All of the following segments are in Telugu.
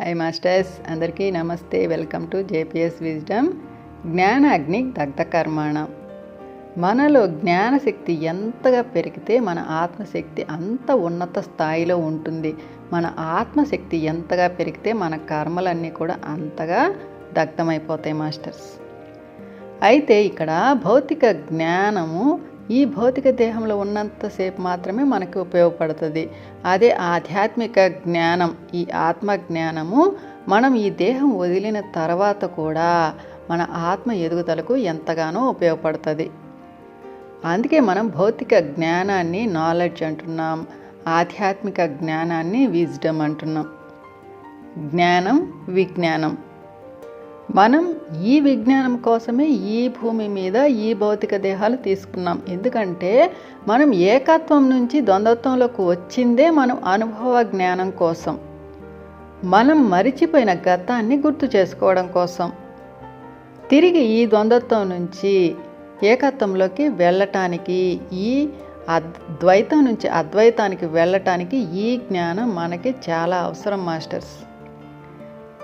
హాయ్ మాస్టర్స్ అందరికీ నమస్తే. వెల్కమ్ టు జేపీఎస్ విజ్డమ్ జ్ఞాన అగ్ని మనలో జ్ఞానశక్తి ఎంతగా పెరిగితే మన ఆత్మశక్తి అంత ఉన్నత స్థాయిలో ఉంటుంది. మన ఆత్మశక్తి ఎంతగా పెరిగితే మన కర్మలన్నీ కూడా అంతగా దగ్ధమైపోతాయి మాస్టర్స్ అయితే ఇక్కడ భౌతిక జ్ఞానము ఈ భౌతిక దేహంలో ఉన్నంతసేపు మాత్రమే మనకు ఉపయోగపడుతుంది. అదే ఆధ్యాత్మిక జ్ఞానం ఈ ఆత్మ జ్ఞానము మనం ఈ దేహం వదిలిన తర్వాత కూడా మన ఆత్మ ఎదుగుదలకు ఎంతగానో ఉపయోగపడుతుంది. అందుకే మనం భౌతిక జ్ఞానాన్ని నాలెడ్జ్ అంటున్నాం ఆధ్యాత్మిక జ్ఞానాన్ని విజ్డమ్ అంటున్నాం. జ్ఞానం విజ్ఞానం. మనం ఈ విజ్ఞానం కోసమే ఈ భూమి మీద ఈ భౌతిక దేహాలు తీసుకున్నాం. ఎందుకంటే మనం ఏకత్వం నుంచి ద్వంద్వత్వంలోకి వచ్చిందే మనం అనుభవ జ్ఞానం కోసం. మనం మరిచిపోయిన గతాన్ని గుర్తు చేసుకోవడం కోసం. తిరిగి ఈ ద్వంద్వత్వం నుంచి ఏకత్వంలోకి వెళ్ళటానికి ఈ అద్వైతం నుంచి అద్వైతానికి వెళ్ళటానికి ఈ జ్ఞానం మనకి చాలా అవసరం మాస్టర్స్.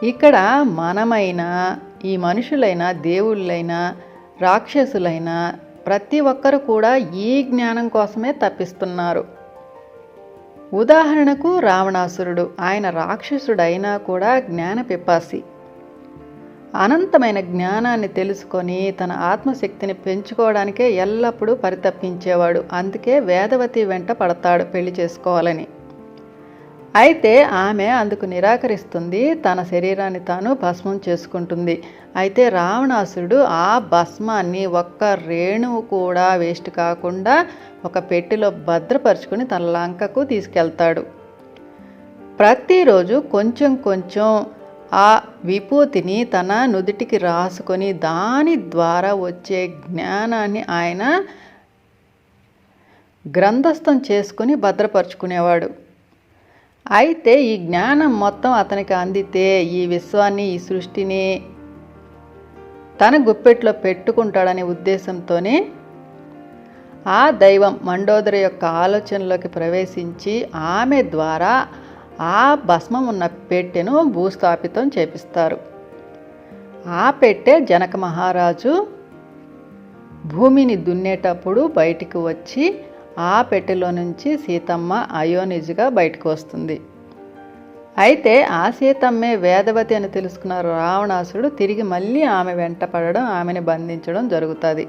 ఇక్కడ మనమైనా ఈ మనుషులైనా దేవుళ్ళైనా రాక్షసులైనా ప్రతి ఒక్కరు కూడా ఈ జ్ఞానం కోసమే తప్పిస్తున్నారు. ఉదాహరణకు రావణాసురుడు. ఆయన రాక్షసుడైనా కూడా జ్ఞాన పిపాసి. అనంతమైన జ్ఞానాన్ని తెలుసుకొని తన ఆత్మశక్తిని పెంచుకోవడానికే ఎల్లప్పుడూ పరితప్పించేవాడు అందుకే వేదవతి వెంట పడతాడు పెళ్ళి చేసుకోవాలని. అయితే ఆమె అందుకు నిరాకరిస్తుంది. తన శరీరాన్ని తాను భస్మం చేసుకుంటుంది. అయితే రావణాసురుడు ఆ భస్మాన్ని ఒక్క రేణువు కూడా వేస్ట్ కాకుండా ఒక పెట్టెలో భద్రపరుచుకుని తన లంకకు తీసుకెళ్తాడు. ప్రతిరోజు కొంచెం కొంచెం ఆ విభూతిని తన నుదుటికి రాసుకొని దాని ద్వారా వచ్చే జ్ఞానాన్ని ఆయన గ్రంథస్థం చేసుకుని భద్రపరుచుకునేవాడు. అయితే ఈ జ్ఞానం మొత్తం అతనికి అందితే ఈ విశ్వాన్ని ఈ సృష్టిని తన గుప్పెట్లో పెట్టుకుంటాడనే ఉద్దేశంతోనే ఆ దైవం మండోదరి యొక్క ఆలోచనలోకి ప్రవేశించి ఆమె ద్వారా ఆ భస్మం ఉన్న పెట్టెను భూస్థాపితం చేపిస్తారు. ఆ పెట్టె జనక మహారాజు భూమిని దున్నేటప్పుడు బయటికి వచ్చి ఆ పెట్టెలో నుంచి సీతమ్మ అయోనిజ్గా బయటకు వస్తుంది. అయితే ఆ సీతమ్మే వేదవతి అని తెలుసుకున్న రావణాసుడు తిరిగి మళ్ళీ ఆమె వెంట పడడం ఆమెను బంధించడం జరుగుతుంది.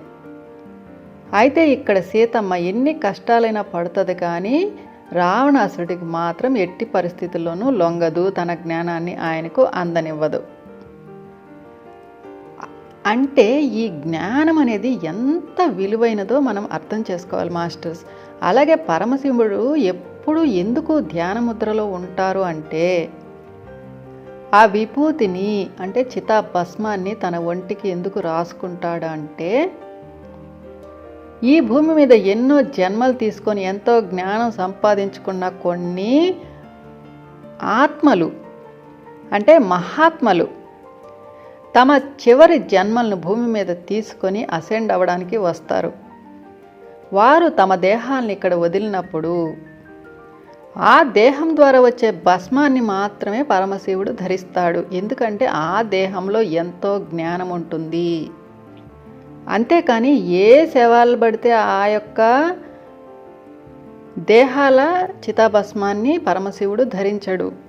అయితే ఇక్కడ సీతమ్మ ఎన్ని కష్టాలైనా పడుతుంది కానీ రావణాసుడికి మాత్రం ఎట్టి పరిస్థితుల్లోనూ లొంగదు తన జ్ఞానాన్ని ఆయనకు అందనివ్వదు. అంటే ఈ జ్ఞానం అనేది ఎంత విలువైనదో మనం అర్థం చేసుకోవాలి మాస్టర్స్. అలాగే పరమశివుడు ఎప్పుడు ఎందుకు ధ్యాన ముద్రలో ఉంటారు అంటే ఆ విభూతిని అంటే చితా భస్మాన్ని తన ఒంటికి ఎందుకు రాసుకుంటాడు అంటే ఈ భూమి మీద ఎన్నో జన్మలు తీసుకొని ఎంతో జ్ఞానం సంపాదించుకున్న కొన్ని ఆత్మలు అంటే మహాత్మలు తమ చివరి జన్మలను భూమి మీద తీసుకొని అసెండ్ అవ్వడానికి వస్తారు. వారు తమ దేహాలను ఇక్కడ వదిలినప్పుడు ఆ దేహం ద్వారా వచ్చే భస్మాన్ని మాత్రమే పరమశివుడు ధరిస్తాడు. ఎందుకంటే ఆ దేహంలో ఎంతో జ్ఞానం ఉంటుంది. అంతేకాని ఏ శవాలు పడితే ఆ యొక్క దేహాల చితాభస్మాన్ని పరమశివుడు ధరించడు.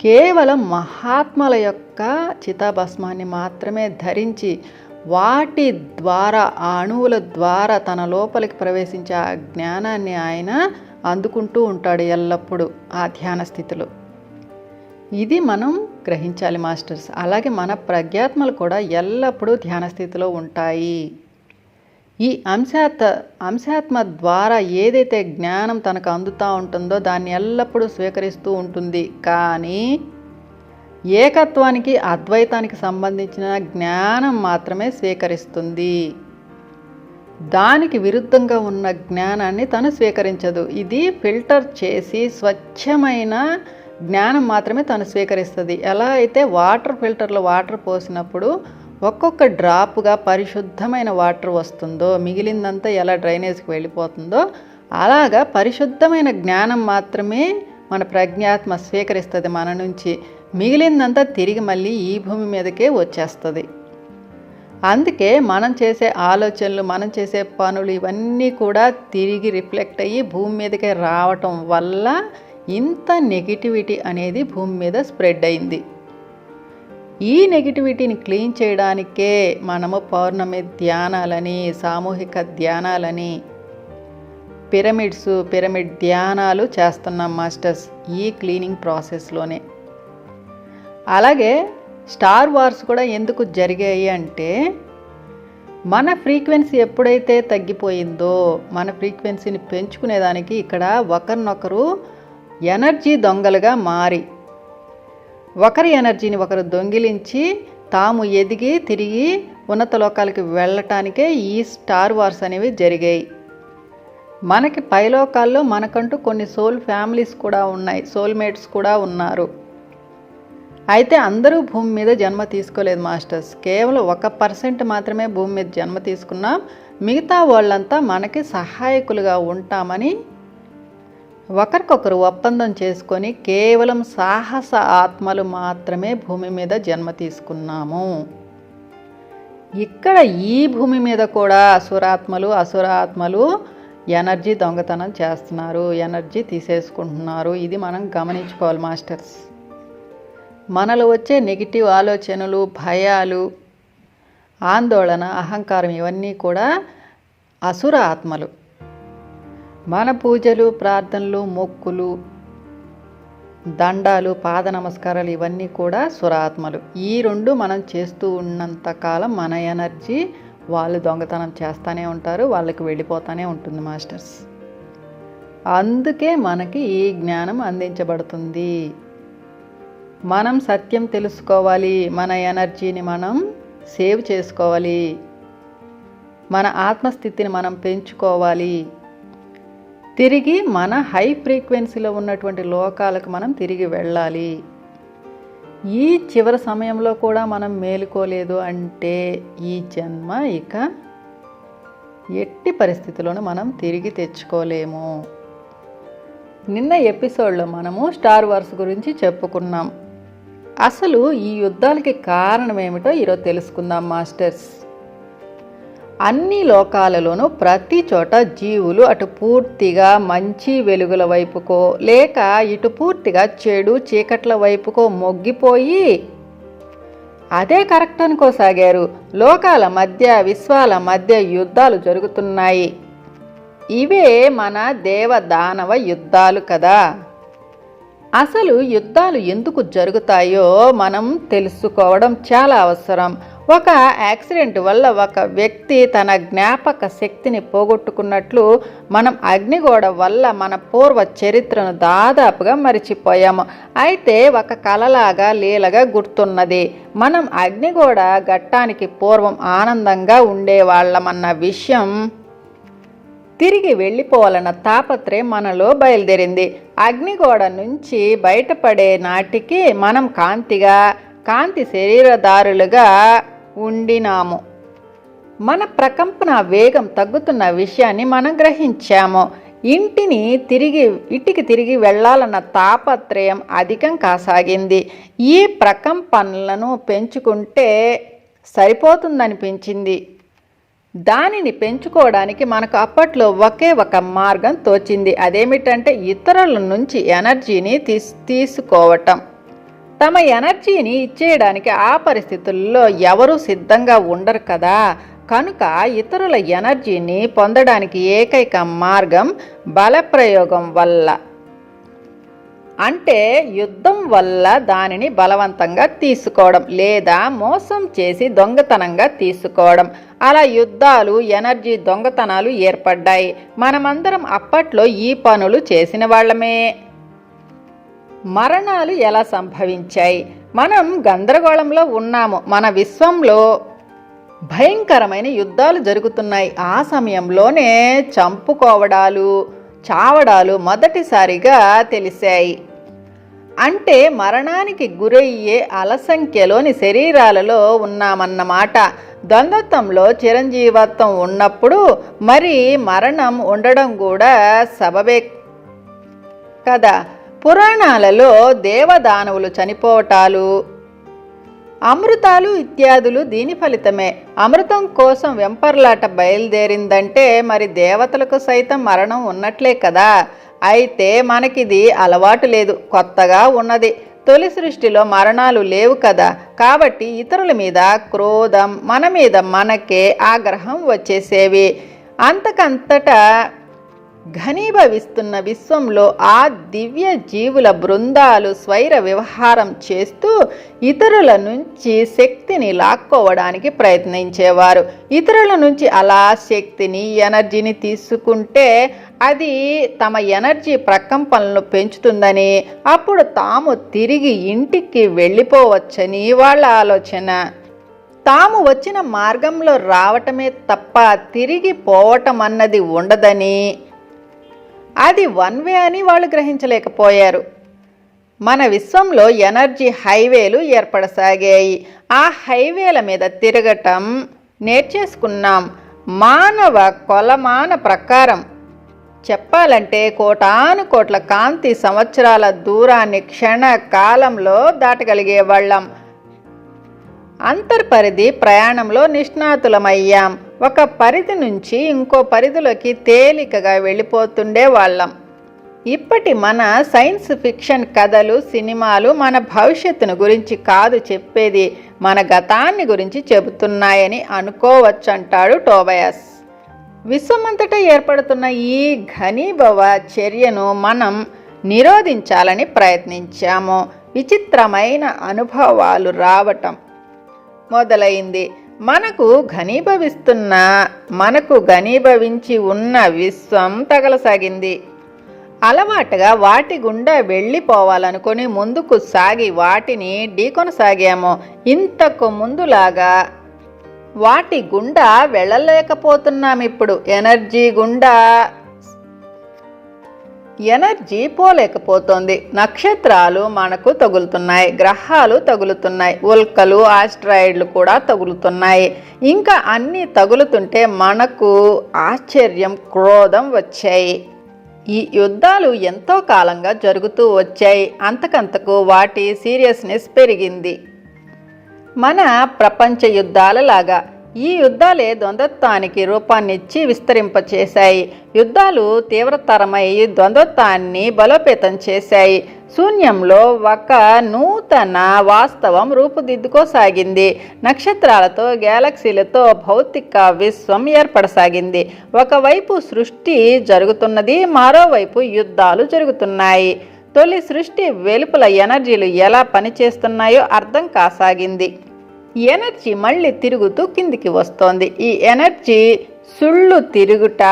కేవలం మహాత్మల యొక్క చితాభస్మాన్ని మాత్రమే ధరించి వాటి ద్వారా ఆ అణువుల ద్వారా తన లోపలికి ప్రవేశించే ఆ జ్ఞానాన్ని ఆయన అందుకుంటూ ఉంటాడు ఎల్లప్పుడూ ఆ ధ్యాన స్థితిలో. ఇది మనం గ్రహించాలి మాస్టర్స్. అలాగే మన ప్రజ్ఞాత్మలు కూడా ఎల్లప్పుడూ ధ్యాన స్థితిలో ఉంటాయి. ఈ అంశాత్ అంశాత్మ ద్వారా ఏదైతే జ్ఞానం తనకు అందుతూ ఉంటుందో దాన్ని ఎల్లప్పుడూ స్వీకరిస్తూ ఉంటుంది. కానీ ఏకత్వానికి అద్వైతానికి సంబంధించిన జ్ఞానం మాత్రమే స్వీకరిస్తుంది. దానికి విరుద్ధంగా ఉన్న జ్ఞానాన్ని తను స్వీకరించదు. ఇది ఫిల్టర్ చేసి స్వచ్ఛమైన జ్ఞానం మాత్రమే తను స్వీకరిస్తుంది. ఎలా అయితే వాటర్ ఫిల్టర్లో వాటర్ పోసినప్పుడు ఒక్కొక్క డ్రాప్గా పరిశుద్ధమైన వాటర్ వస్తుందో మిగిలిందంతా ఎలా డ్రైనేజ్కి వెళ్ళిపోతుందో అలాగా పరిశుద్ధమైన జ్ఞానం మాత్రమే మన ప్రజ్ఞాత్మ స్వీకరిస్తుంది మన నుంచి. మిగిలిందంతా తిరిగి మళ్ళీ ఈ భూమి మీదకే వచ్చేస్తుంది. అందుకే మనం చేసే ఆలోచనలు మనం చేసే పనులు ఇవన్నీ కూడా తిరిగి రిఫ్లెక్ట్ అయ్యి భూమి మీదకే రావటం వల్ల ఇంత నెగిటివిటీ అనేది భూమి మీద స్ప్రెడ్ అయింది. ఈ నెగిటివిటీని క్లీన్ చేయడానికే మనము పౌర్ణమి ధ్యానాలని సామూహిక ధ్యానాలని పిరమిడ్స్ పిరమిడ్ ధ్యానాలు చేస్తున్నాం మాస్టర్స్ ఈ క్లీనింగ్ ప్రాసెస్లోనే. అలాగే స్టార్ వార్స్ కూడా ఎందుకు జరిగాయి అంటే మన ఫ్రీక్వెన్సీ ఎప్పుడైతే తగ్గిపోయిందో మన ఫ్రీక్వెన్సీని పెంచుకునేదానికి ఇక్కడ ఒకరినొకరు ఎనర్జీ దొంగలుగా మారి ఒకరి ఎనర్జీని ఒకరు దొంగిలించి తాము ఎదిగి తిరిగి ఉన్నత లోకాలకి వెళ్ళటానికే ఈ స్టార్ వార్స్ అనేవి జరిగాయి. మనకి పైలోకాల్లో మనకంటూ కొన్ని సోల్ ఫ్యామిలీస్ కూడా ఉన్నాయి సోల్మేట్స్ కూడా ఉన్నారు. అయితే అందరూ భూమి మీద జన్మ తీసుకోలేదు మాస్టర్స్. కేవలం ఒక పర్సెంట్ మాత్రమే భూమి మీద జన్మ తీసుకున్నాం. మిగతా వాళ్ళంతా మనకి సహాయకులుగా ఉంటామని ఒకరికొకరు ఒప్పందం చేసుకొని కేవలం సాహస ఆత్మలు మాత్రమే భూమి మీద జన్మ తీసుకున్నాము. ఇక్కడ ఈ భూమి మీద కూడా అసురాత్మలు అసురాత్మలు ఎనర్జీ దొంగతనం చేస్తున్నారు ఎనర్జీ తీసేసుకుంటున్నారు. ఇది మనం గమనించుకోవాలి మాస్టర్స్. మనలో వచ్చే నెగిటివ్ ఆలోచనలు భయాలు ఆందోళన అహంకారం ఇవన్నీ కూడా అసుర ఆత్మలు మన పూజలు ప్రార్థనలు మొక్కులు దండాలు పాద నమస్కారాలు ఇవన్నీ కూడా సురాత్మలు. ఈ రెండు మనం చేస్తూ ఉన్నంతకాలం మన ఎనర్జీ వాళ్ళు దొంగతనం చేస్తూనే ఉంటారు వాళ్ళకి వెళ్ళిపోతూనే ఉంటుంది మాస్టర్స్. అందుకే మనకి ఈ జ్ఞానం అందించబడుతుంది. మనం సత్యం తెలుసుకోవాలి మన ఎనర్జీని మనం సేవ్ చేసుకోవాలి మన ఆత్మస్థితిని మనం పెంచుకోవాలి. తిరిగి మన హై ఫ్రీక్వెన్సీలో ఉన్నటువంటి లోకాలకు మనం తిరిగి వెళ్ళాలి. ఈ చివరి సమయంలో కూడా మనం మేలుకోలేదు అంటే ఈ జన్మ ఇక ఎట్టి పరిస్థితుల్లోనూ మనం తిరిగి తెచ్చుకోలేము. నిన్న ఎపిసోడ్లో మనము స్టార్ వార్స్ గురించి చెప్పుకున్నాం. అసలు ఈ యుద్ధాలకి కారణం ఏమిటో ఈరోజు తెలుసుకుందాం మాస్టర్స్. అన్ని లోకాలలోనూ ప్రతి చోట జీవులు అటు పూర్తిగా మంచి వెలుగుల వైపుకో లేక ఇటు పూర్తిగా చెడు చీకట్ల వైపుకో మొగ్గిపోయి అదే కరెక్ట్ అనుకోసాగారు. లోకాల మధ్య విశ్వాల మధ్య యుద్ధాలు జరుగుతున్నాయి. ఇవే మన దేవ దానవ యుద్ధాలు కదా. అసలు యుద్ధాలు ఎందుకు జరుగుతాయో మనం తెలుసుకోవడం చాలా అవసరం. ఒక యాక్సిడెంట్ వల్ల ఒక వ్యక్తి తన జ్ఞాపక శక్తిని పోగొట్టుకున్నట్లు మనం అగ్నిగోడ వల్ల మన పూర్వ చరిత్రను దాదాపుగా మరిచిపోయాము. అయితే ఒక కలలాగా లీలగా గుర్తున్నది. మనం అగ్నిగోడ ఘట్టానికి పూర్వం ఆనందంగా ఉండేవాళ్ళమన్న విషయం తిరిగి వెళ్ళిపోవాలన్న తాపత్రయం మనలో బయలుదేరింది. అగ్నిగోడ నుంచి బయటపడే నాటికి మనం కాంతిగా కాంతి శరీరదారులుగా ఉండినాము. మన ప్రకంపన వేగం తగ్గుతున్న విషయాన్ని మనం గ్రహించాము. ఇంటిని తిరిగి ఇంటికి తిరిగి వెళ్ళాలన్న తాపత్రయం అధికం కాసాగింది. ఈ ప్రకంపనలను పెంచుకుంటే సరిపోతుందనిపించింది. దానిని పెంచుకోవడానికి మనకు అప్పట్లో ఒకే ఒక మార్గం తోచింది. అదేమిటంటే ఇతరుల నుంచి ఎనర్జీని తీస్ తీసుకోవటం. తమ ఎనర్జీని ఇచ్చేయడానికి ఆ పరిస్థితుల్లో ఎవరు సిద్ధంగా ఉండరు కదా. కనుక ఇతరుల ఎనర్జీని పొందడానికి ఏకైక మార్గం బలప్రయోగం వల్ల. అంటే యుద్ధం వల్ల దానిని బలవంతంగా తీసుకోవడం లేదా మోసం చేసి దొంగతనంగా తీసుకోవడం. అలా యుద్ధాలు ఎనర్జీ దొంగతనాలు ఏర్పడ్డాయి. మనమందరం అప్పట్లో ఈ పనులు చేసిన వాళ్ళమే. మరణాలు ఎలా సంభవించాయి? మనం గందరగోళంలో ఉన్నాము. మన విశ్వంలో భయంకరమైన యుద్ధాలు జరుగుతున్నాయి. ఆ సమయంలోనే చంపుకోవడాలు చావడాలు మొదటిసారిగా తెలిసాయి అంటే మరణానికి గురయ్యే అలసంఖ్యలోని శరీరాలలో ఉన్నామన్నమాట. ద్వంద్వత్వంలో చిరంజీవత్వం ఉన్నప్పుడు మరి మరణం ఉండడం కూడా సబబే కదా. పురాణాలలో దేవదానవులు చనిపోవటాలు అమృతాలు ఇత్యాదులు దీని ఫలితమే. అమృతం కోసం వెంపర్లాట బయలుదేరిందంటే మరి దేవతలకు సైతం మరణం ఉన్నట్లే కదా. అయితే మనకిది అలవాటు లేదు కొత్తగా ఉన్నది. తొలి సృష్టిలో మరణాలు లేవు కదా. కాబట్టి ఇతరుల మీద క్రోధం మన మీద మనకే ఆగ్రహం వచ్చేసేవి. అంతకంతటా ఘనీభవిస్తున్న విశ్వంలో ఆ దివ్య జీవుల బృందాలు స్వైర వ్యవహారం చేస్తూ ఇతరుల నుంచి శక్తిని లాక్కోవడానికి ప్రయత్నించేవారు. ఇతరుల నుంచి అలా శక్తిని ఎనర్జీని తీసుకుంటే అది తమ ఎనర్జీ ప్రకంపనలను పెంచుతుందని అప్పుడు తాము తిరిగి ఇంటికి వెళ్ళిపోవచ్చని వాళ్ళ ఆలోచన. తాము వచ్చిన మార్గంలో రావటమే తప్ప తిరిగి పోవటం అన్నది ఉండదని అది వన్ వే అని వాళ్ళు గ్రహించలేకపోయారు. మన విశ్వంలో ఎనర్జీ హైవేలు ఏర్పడసాగాయి. ఆ హైవేల మీద తిరగటం నేర్చేసుకున్నాం. మానవ కొలమాన ప్రకారం చెప్పాలంటే కోటాను కోట్ల కాంతి సంవత్సరాల దూరాన్ని క్షణ కాలంలో దాటగలిగే వాళ్ళం. అంతర్పరిధి ప్రయాణంలో నిష్ణాతులమయ్యాం. ఒక పరిధి నుంచి ఇంకో పరిధిలోకి తేలికగా వెళ్ళిపోతుండే వాళ్ళం. ఇప్పటి మన సైన్స్ ఫిక్షన్ కథలు సినిమాలు మన భవిష్యత్తును గురించి కాదు చెప్పేది మన గతాన్ని గురించి చెబుతున్నాయని అనుకోవచ్చు అంటాడు టోబయాస్. విశ్వమంతటా ఏర్పడుతున్న ఈ ఘనీభవ చర్యను మనం నిరోధించాలని ప్రయత్నించాము. విచిత్రమైన అనుభవాలు రావటం మొదలైంది. మనకు ఘనీభవిస్తున్న మనకు ఘనీభవించి ఉన్న విశ్వం తగలసాగింది. అలవాటుగా వాటి గుండా వెళ్ళిపోవాలనుకుని ముందుకు సాగి వాటిని ఢీకొనసాగాము ఇంతకు ముందులాగా. వాటి గుండా వెళ్ళలేకపోతున్నాం ఇప్పుడు. ఎనర్జీ గుండా. ఎనర్జీ పోలేకపోతోంది. నక్షత్రాలు మనకు తగులుతున్నాయి. గ్రహాలు తగులుతున్నాయి. ఉల్కలు ఆస్ట్రాయిడ్లు కూడా తగులుతున్నాయి. ఇంకా అన్నీ తగులుతుంటే మనకు ఆశ్చర్యం క్రోధం వచ్చాయి. ఈ యుద్ధాలు ఎంతో కాలంగా జరుగుతూ వచ్చాయి. అంతకంతకు వాటి సీరియస్నెస్ పెరిగింది. మన ప్రపంచ యుద్ధాలలాగా ఈ యుద్ధాలే ద్వంద్వత్వానికి రూపాన్నిచ్చి విస్తరింపచేశాయి. యుద్ధాలు తీవ్రతరమై ద్వంద్వత్వాన్ని బలోపేతం చేశాయి. శూన్యంలో ఒక నూతన వాస్తవం రూపుదిద్దుకోసాగింది. నక్షత్రాలతో గ్యాలక్సీలతో భౌతిక విశ్వం ఏర్పడసాగింది. ఒకవైపు సృష్టి జరుగుతున్నది మరోవైపు యుద్ధాలు జరుగుతున్నాయి. తొలి సృష్టి వెలుపల ఎనర్జీలు ఎలా పనిచేస్తున్నాయో అర్థం కాసాగింది. ఎనర్జీ మళ్ళీ తిరుగుతూ కిందికి వస్తోంది. ఈ ఎనర్జీ సుళ్ళు తిరుగుట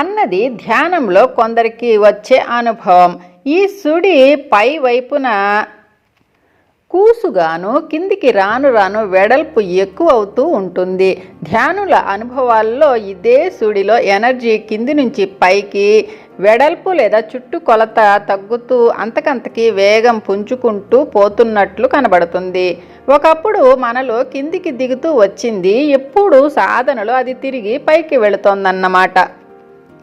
అన్నది ధ్యానంలో కొందరికి వచ్చే అనుభవం. ఈ సుడి పై వైపున కూసుగాను కిందికి రాను రాను వెడల్పు ఎక్కువ అవుతూ ఉంటుంది. ధ్యానుల అనుభవాల్లో ఇదే సుడిలో ఎనర్జీ కింది నుంచి పైకి వెడల్పు లేదా చుట్టు కొలత తగ్గుతూ అంతకంతకి వేగం పుంజుకుంటూ పోతున్నట్లు కనబడుతుంది. ఒకప్పుడు మనలో కిందికి దిగుతూ వచ్చింది. ఎప్పుడు సాధనలో అది తిరిగి పైకి వెళుతోందన్నమాట.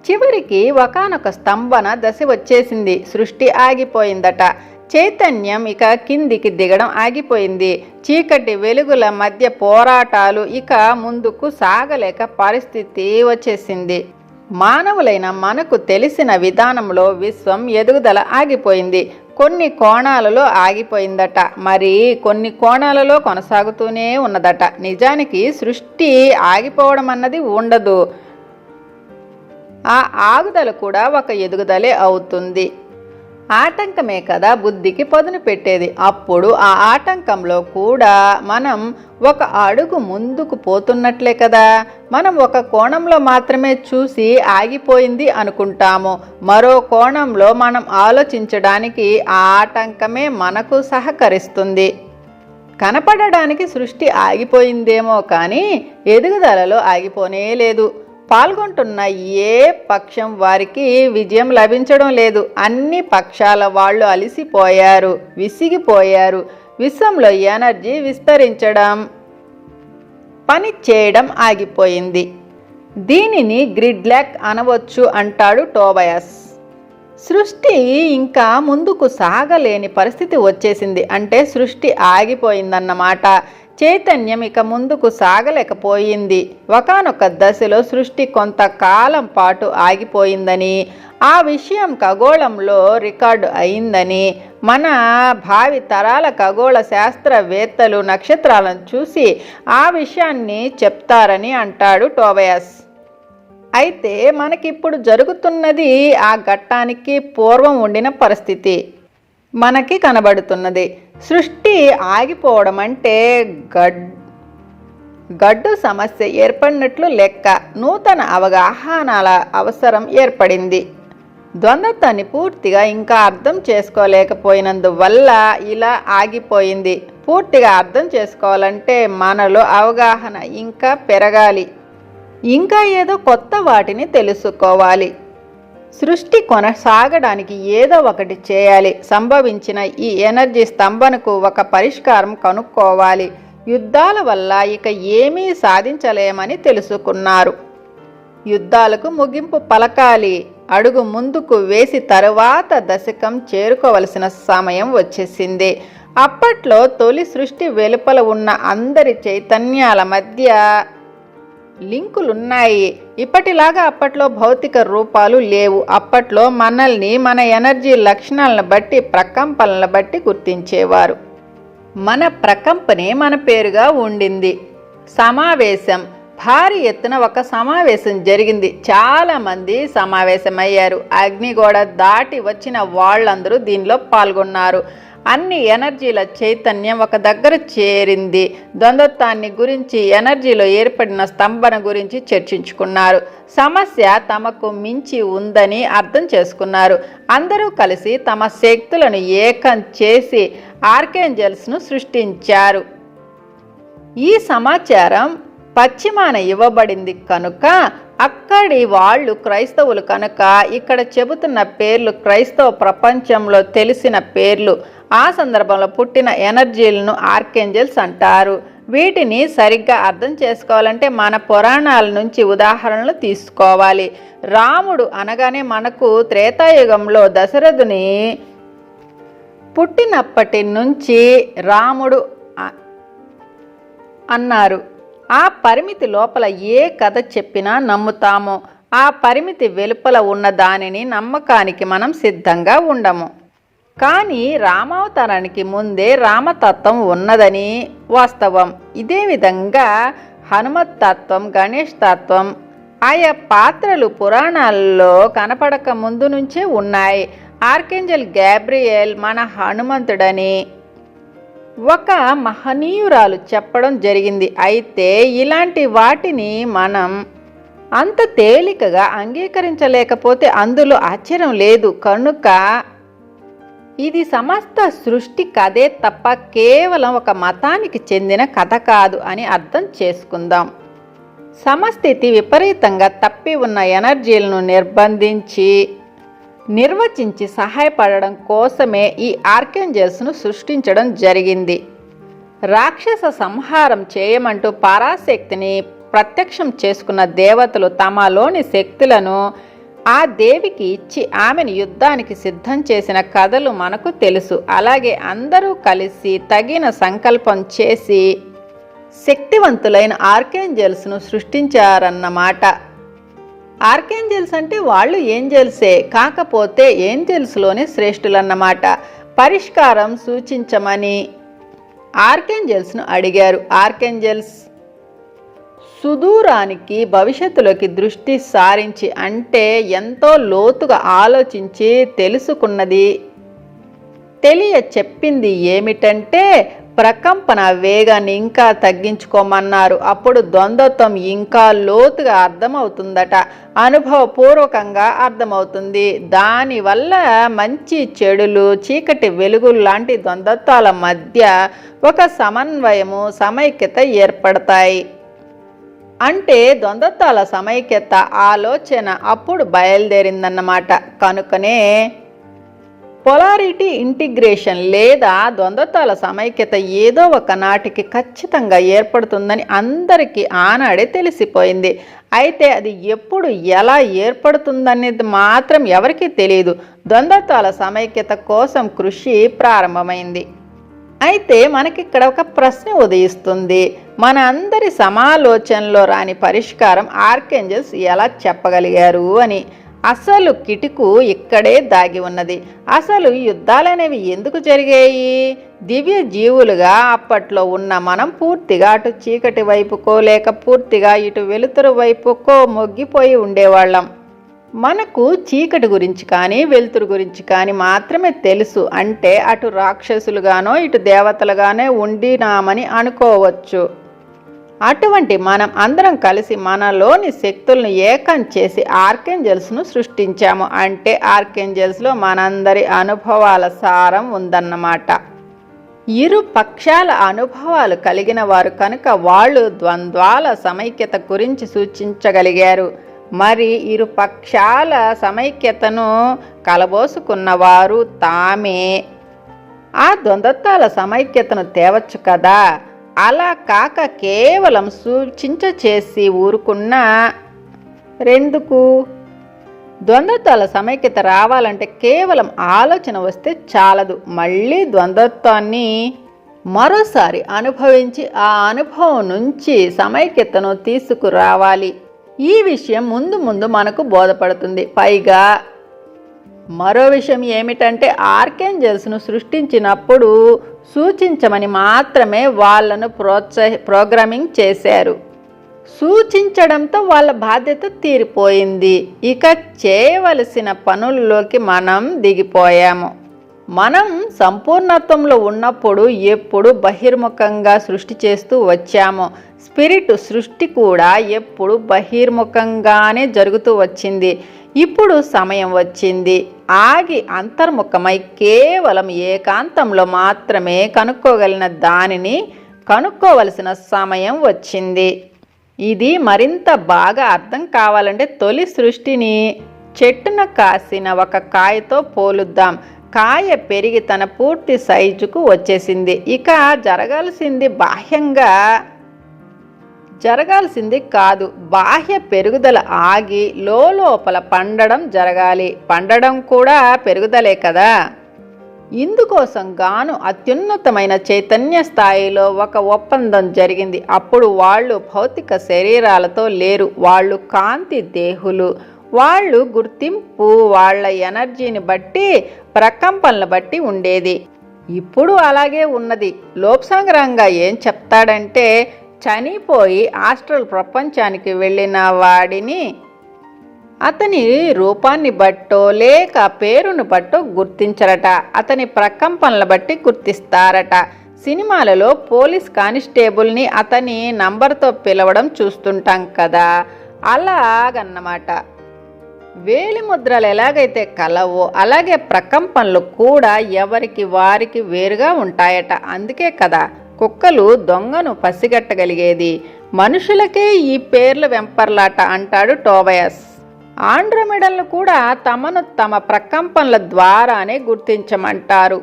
చివరికి ఒకనొక స్తంభన దశ వచ్చేసింది. సృష్టి ఆగిపోయిందట. చైతన్యం ఇక కిందికి దిగడం ఆగిపోయింది. చీకటి వెలుగుల మధ్య పోరాటాలు ఇక ముందుకు సాగలేక పరిస్థితి వచ్చేసింది. మానవులైన మనకు తెలిసిన విధానంలో విశ్వం ఎదుగుదల ఆగిపోయింది. కొన్ని కోణాలలో ఆగిపోయిందట. మరి కొన్ని కోణాలలో కొనసాగుతూనే ఉన్నదట. నిజానికి సృష్టి ఆగిపోవడం అన్నది ఉండదు. ఆ ఆగుదల కూడా ఒక ఎదుగుదలే అవుతుంది. ఆటంకమే కదా బుద్ధికి పదును పెట్టేది. అప్పుడు ఆ ఆటంకంలో కూడా మనం ఒక అడుగు ముందుకు పోతున్నట్లే కదా. మనం ఒక కోణంలో మాత్రమే చూసి ఆగిపోయింది అనుకుంటాము. మరో కోణంలో మనం ఆలోచించడానికి ఆ ఆటంకమే మనకు సహకరిస్తుంది. కనపడడానికి సృష్టి ఆగిపోయిందేమో కానీ ఎదుగుదలలో ఆగిపోనే లేదు. పాల్గొంటున్న ఏ పక్షం వారికి విజయం లభించడం లేదు. అన్ని పక్షాల వాళ్ళు అలసిపోయారు విసిగిపోయారు. విశ్వంలో ఎనర్జీ విస్తరించడం పని చేయడం ఆగిపోయింది. దీనిని గ్రిడ్లాక్ అనవచ్చు అంటాడు టోబయస్. సృష్టి ఇంకా ముందుకు సాగలేని పరిస్థితి వచ్చేసింది. అంటే సృష్టి ఆగిపోయిందన్నమాట. చైతన్యం ఇక ముందుకు సాగలేకపోయింది. ఒకనొక దశలో సృష్టి కొంతకాలం పాటు ఆగిపోయిందని ఆ విషయం ఖగోళంలో రికార్డు అయిందని మన భావి తరాల ఖగోళ శాస్త్రవేత్తలు నక్షత్రాలను చూసి ఆ విషయాన్ని చెప్తారని అంటాడు టోబయాస్. అయితే మనకిప్పుడు జరుగుతున్నది ఆ ఘట్టానికి పూర్వం ఉండిన పరిస్థితి. మనకి కనబడుతున్నది. సృష్టి ఆగిపోవడం అంటే గడ్ గడ్డు సమస్య ఏర్పడినట్లు లెక్క. నూతన అవగాహనాల అవసరం ఏర్పడింది. ద్వంద్వత్వాన్ని పూర్తిగా ఇంకా అర్థం చేసుకోలేకపోయినందువల్ల ఇలా ఆగిపోయింది. పూర్తిగా అర్థం చేసుకోవాలంటే మనలో అవగాహన ఇంకా పెరగాలి. ఇంకా ఏదో కొత్త వాటిని తెలుసుకోవాలి. సృష్టి కొనసాగడానికి ఏదో ఒకటి చేయాలి. సంభవించిన ఈ ఎనర్జీ స్తంభనకు ఒక పరిష్కారం కనుక్కోవాలి. యుద్ధాల వల్ల ఇక ఏమీ సాధించలేమని తెలుసుకున్నారు. యుద్ధాలకు ముగింపు పలకాలి. అడుగు ముందుకు వేసి తరువాత దశకం చేరుకోవలసిన సమయం వచ్చేసింది. అప్పట్లో తొలి సృష్టి వెలుపల ఉన్న అందరి చైతన్యాల మధ్య లింకులున్నాయి. ఇప్పటిలాగా అప్పట్లో భౌతిక రూపాలు లేవు. అప్పట్లో మనల్ని మన ఎనర్జీ లక్షణాలను బట్టి ప్రకంపనలను బట్టి గుర్తించేవారు. మన ప్రకంపనే మన పేరుగా ఉండింది. సమావేశం. భారీ ఎత్తున ఒక సమావేశం జరిగింది. చాలామంది సమావేశమయ్యారు. అగ్నిగోడ దాటి వచ్చిన వాళ్ళందరూ దీనిలో పాల్గొన్నారు. అన్ని ఎనర్జీల చైతన్యం ఒక దగ్గర చేరింది. ద్వంద్వత్వాన్ని గురించి ఎనర్జీలో ఏర్పడిన స్తంభన గురించి చర్చించుకున్నారు. సమస్య తమకు మించి ఉందని అర్థం చేసుకున్నారు. అందరూ కలిసి తమ శక్తులను ఏకం చేసి ఆర్కేంజల్స్ను సృష్టించారు. ఈ సమాచారం పశ్చిమాన ఇవ్వబడింది కనుక అక్కడి వాళ్ళు క్రైస్తవులు కనుక ఇక్కడ చెబుతున్న పేర్లు క్రైస్తవ ప్రపంచంలో తెలిసిన పేర్లు ఆ సందర్భంలో పుట్టిన ఎనర్జీలను ఆర్కేంజల్స్ అంటారు. వీటిని సరిగ్గా అర్థం చేసుకోవాలంటే మన పురాణాల నుంచి ఉదాహరణలు తీసుకోవాలి. రాముడు అనగానే మనకు త్రేతాయుగంలో దశరథుని పుట్టినప్పటి నుంచి రాముడు అన్నారు. ఆ పరిమితి లోపల ఏ కథ చెప్పినా నమ్ముతాము. ఆ పరిమితి వెలుపల ఉన్న దానిని నమ్మకానికి మనం సిద్ధంగా ఉండము. కానీ రామావతారానికి ముందే రామతత్వం ఉన్నదని వాస్తవం. ఇదే విధంగా హనుమత్ తత్వం గణేష్ తత్వం ఆయా పాత్రలు పురాణాల్లో కనపడక ముందు నుంచే ఉన్నాయి. ఆర్కేంజల్ గ్యాబ్రియల్ మన హనుమంతుడని ఒక మహనీయురాలు చెప్పడం జరిగింది. అయితే ఇలాంటి వాటిని మనం అంత తేలికగా అంగీకరించలేకపోతే అందులో ఆశ్చర్యం లేదు. కనుక ఇది సమస్త సృష్టి కథే తప్ప కేవలం ఒక మతానికి చెందిన కథ కాదు అని అర్థం చేసుకుందాం. సమస్థితి విపరీతంగా తప్పి ఉన్న ఎనర్జీలను నిర్బంధించి నిర్వచించి సహాయపడడం కోసమే ఈ ఆర్కెంజల్స్ను సృష్టించడం జరిగింది. రాక్షస సంహారం చేయమంటూ పరాశక్తిని ప్రత్యక్షం చేసుకున్న దేవతలు తమలోని శక్తులను ఆ దేవికి ఇచ్చి ఆమెను యుద్ధానికి సిద్ధం చేసిన కథలు మనకు తెలుసు. అలాగే అందరూ కలిసి తగిన సంకల్పం చేసి శక్తివంతులైన ఆర్కేంజల్స్ను సృష్టించారన్నమాట ఆర్కేంజల్స్ అంటే వాళ్ళు ఏంజల్సే కాకపోతే ఏంజల్స్లోనే శ్రేష్ఠులన్నమాట పరిష్కారం సూచించమని ఆర్కేంజల్స్ను అడిగారు. ఆర్కేంజల్స్ సుదూరానికి భవిష్యత్తులోకి దృష్టి సారించి అంటే ఎంతో లోతుగా ఆలోచించి తెలుసుకున్నది. తెలియ చెప్పింది ఏమిటంటే ప్రకంపన వేగాన్ని ఇంకా తగ్గించుకోమన్నారు. అప్పుడు ద్వంద్వత్వం ఇంకా లోతుగా అర్థమవుతుందట. అనుభవపూర్వకంగా అర్థమవుతుంది. దానివల్ల మంచి చెడులు చీకటి వెలుగులు లాంటి ద్వంద్వత్వాల మధ్య ఒక సమన్వయము సమైక్యత ఏర్పడతాయి. అంటే ద్వంద్వత్వాల సమైక్యత ఆలోచన అప్పుడు బయలుదేరిందన్నమాట. కనుకనే పొలారిటీ ఇంటిగ్రేషన్ లేదా ద్వంద్వతాల సమైక్యత ఏదో ఒక నాటికి ఖచ్చితంగా ఏర్పడుతుందని అందరికీ ఆనాడే తెలిసిపోయింది. అయితే అది ఎప్పుడు ఎలా ఏర్పడుతుందనేది మాత్రం ఎవరికీ తెలియదు ద్వంద్వతాల సమైక్యత కోసం కృషి ప్రారంభమైంది. అయితే మనకిక్కడ ఒక ప్రశ్న ఉదయిస్తుంది. మన అందరి సమాలోచనలో రాని పరిష్కారం ఆర్కెంజల్స్ ఎలా చెప్పగలిగారు అని. అసలు కిటుకు ఇక్కడే దాగి ఉన్నది. అసలు యుద్ధాలనేవి ఎందుకు జరిగాయి? దివ్య జీవులుగా అప్పట్లో ఉన్న మనం పూర్తిగా అటు చీకటి వైపుకో లేక పూర్తిగా ఇటు వెలుతురు వైపుకో మొగ్గిపోయి ఉండేవాళ్ళం. మనకు చీకటి గురించి కానీ వెలుతురు గురించి కానీ మాత్రమే తెలుసు. అంటే అటు రాక్షసులుగానో ఇటు దేవతలుగానే ఉండినామని అనుకోవచ్చు. అటువంటి మనం అందరం కలిసి మనలోని శక్తులను ఏకం చేసి ఆర్కెంజల్స్ను సృష్టించాము. అంటే ఆర్కెంజల్స్లో మనందరి అనుభవాల సారం ఉందన్నమాట. ఇరు పక్షాల అనుభవాలు కలిగిన వారు కనుక వాళ్ళు ద్వంద్వాల సమైక్యత గురించి సూచించగలిగారు. మరి ఇరు పక్షాల సమైక్యతను కలబోసుకున్నవారు తామే. ఆ ద్వంద్వత్వాల సమైక్యతను తేవచ్చు కదా. అలా కాక కేవలం సూచించ చేసి ఊరుకున్న రెందుకు? ద్వంద్వత్వాల సమైక్యత రావాలంటే కేవలం ఆలోచన వస్తే చాలదు. మళ్ళీ ద్వంద్వత్వాన్ని మరోసారి అనుభవించి ఆ అనుభవం నుంచి సమైక్యతను తీసుకురావాలి. ఈ విషయం ముందు ముందు మనకు బోధపడుతుంది. పైగా మరో విషయం ఏమిటంటే ఆర్కేంజల్స్ను సృష్టించినప్పుడు సూచించమని మాత్రమే వాళ్ళను ప్రోత్సహి ప్రోగ్రామింగ్ చేశారు. సూచించడంతో వాళ్ళ బాధ్యత తీరిపోయింది. ఇక చేయవలసిన పనుల్లోకి మనం దిగిపోయాము. మనం సంపూర్ణత్వంలో ఉన్నప్పుడు ఎప్పుడు బహిర్ముఖంగా సృష్టి చేస్తూ వచ్చాము. స్పిరిట్ సృష్టి కూడా ఎప్పుడు బహిర్ముఖంగానే జరుగుతూ వచ్చింది. ఇప్పుడు సమయం వచ్చింది. ఆగి అంతర్ముఖమై కేవలం ఏకాంతంలో మాత్రమే కనుక్కోగలిగిన దానిని కనుక్కోవలసిన సమయం వచ్చింది. ఇది మరింత బాగా అర్థం కావాలంటే తొలి సృష్టిని చెట్టున కాసిన ఒక కాయతో పోలుద్దాం. కాయ పెరిగి తన పూర్తి సైజుకు వచ్చేసింది. ఇక జరగాల్సింది బాహ్యంగా జరగాల్సింది కాదు. బాహ్య పెరుగుదల ఆగి లోపల పండడం జరగాలి. పండడం కూడా పెరుగుదలే కదా. ఇందుకోసం గాను అత్యున్నతమైన చైతన్య స్థాయిలో ఒక ఒప్పందం జరిగింది. అప్పుడు వాళ్ళు భౌతిక శరీరాలతో లేరు. వాళ్ళు కాంతి దేహులు. వాళ్ళు గుర్తింపు వాళ్ళ ఎనర్జీని బట్టి ప్రకంపనలు బట్టి ఉండేది. ఇప్పుడు అలాగే ఉన్నది. లోక్సంగ్రహంగా ఏం చెప్తాడంటే చనిపోయి ఆస్ట్రల్ ప్రపంచానికి వెళ్ళిన వాడిని అతని రూపాన్ని బట్టో లేక పేరును బట్టో గుర్తించరట. అతని ప్రకంపనలు బట్టి గుర్తిస్తారట. సినిమాలలో పోలీస్ కానిస్టేబుల్ని అతని నంబర్తో పిలవడం చూస్తుంటాం కదా. అలాగన్నమాట. వేలి ముద్రలు ఎలాగైతే కలవో అలాగే ప్రకంపనలు కూడా ఎవరికి వారికి వేరుగా ఉంటాయట. అందుకే కదా కుక్కలు దొంగను పసిగట్టగలిగేది. మనుషులకే ఈ పేర్ల వెంపర్లాట అంటాడు టోబయస్. ఆండ్రమిడల్ను కూడా తమను తమ ప్రకంపనల ద్వారానే గుర్తించమంటారు.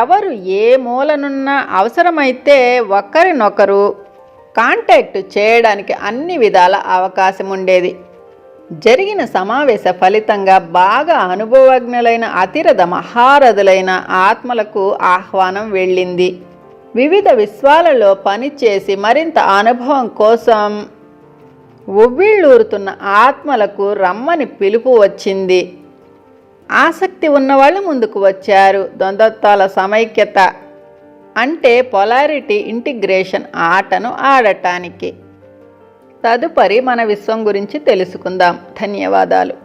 ఎవరు ఏ మూలనున్న అవసరమైతే ఒకరినొకరు కాంటాక్ట్ చేయడానికి అన్ని విధాల అవకాశం ఉండేది జరిగిన సమావేశ ఫలితంగా బాగా అనుభవజ్ఞులైన అతిరథ మహారథులైన ఆత్మలకు ఆహ్వానం వెళ్ళింది. వివిధ విశ్వాలలో పనిచేసి మరింత అనుభవం కోసం ఉవ్విళ్ళూరుతున్న ఆత్మలకు రమ్మని పిలుపు వచ్చింది. ఆసక్తి ఉన్నవాళ్ళు ముందుకు వచ్చారు. ద్వంద్వత్వాల సమైక్యత అంటే పొలారిటీ ఇంటిగ్రేషన్ ఆటను ఆడటానికి. తదుపరి మన విశ్వం గురించి తెలుసుకుందాం. ధన్యవాదాలు.